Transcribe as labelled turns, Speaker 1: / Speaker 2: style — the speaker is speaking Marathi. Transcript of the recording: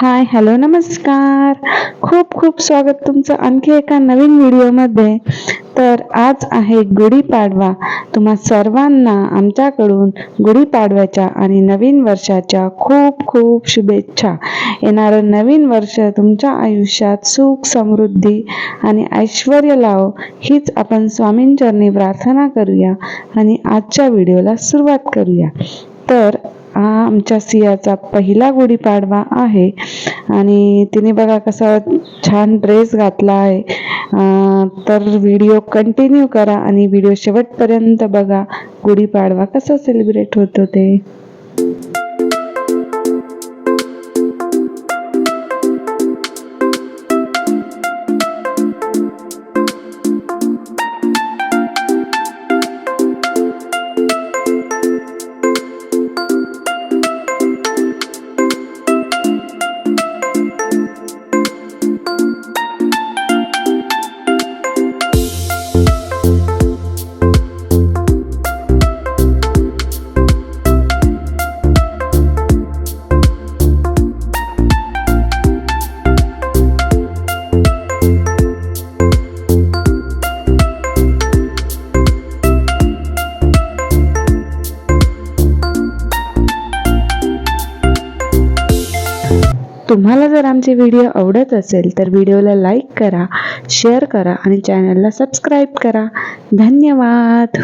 Speaker 1: हाय हॅलो नमस्कार. खूप खूप स्वागत तुमचं आणखी एका नवीन व्हिडिओमध्ये. तर आज आहे गुढीपाडवा तुम्हा सर्वांना आमच्याकडून गुढीपाडव्याच्या आणि नवीन वर्षाच्या खूप खूप शुभेच्छा. येणारं नवीन वर्ष तुमच्या आयुष्यात सुख समृद्धी आणि ऐश्वर लावो हीच आपण स्वामींचरणी प्रार्थना करूया आणि आजच्या व्हिडिओला सुरुवात करूया. तर हा आमच्या सियाचा पहिला गुढीपाडवा आहे. आणि तिने बघा कसा छान ड्रेस घातला आहे. तर व्हिडिओ कंटिन्यू करा आणि व्हिडिओ शेवटपर्यंत बघा गुढीपाडवा कसा सेलिब्रेट होतो ते. तुम्हाला जर आमचे व्हिडिओ आवडत असेल तर व्हिडिओला लाईक करा शेअर करा आणि चॅनलला सबस्क्राईब करा. धन्यवाद.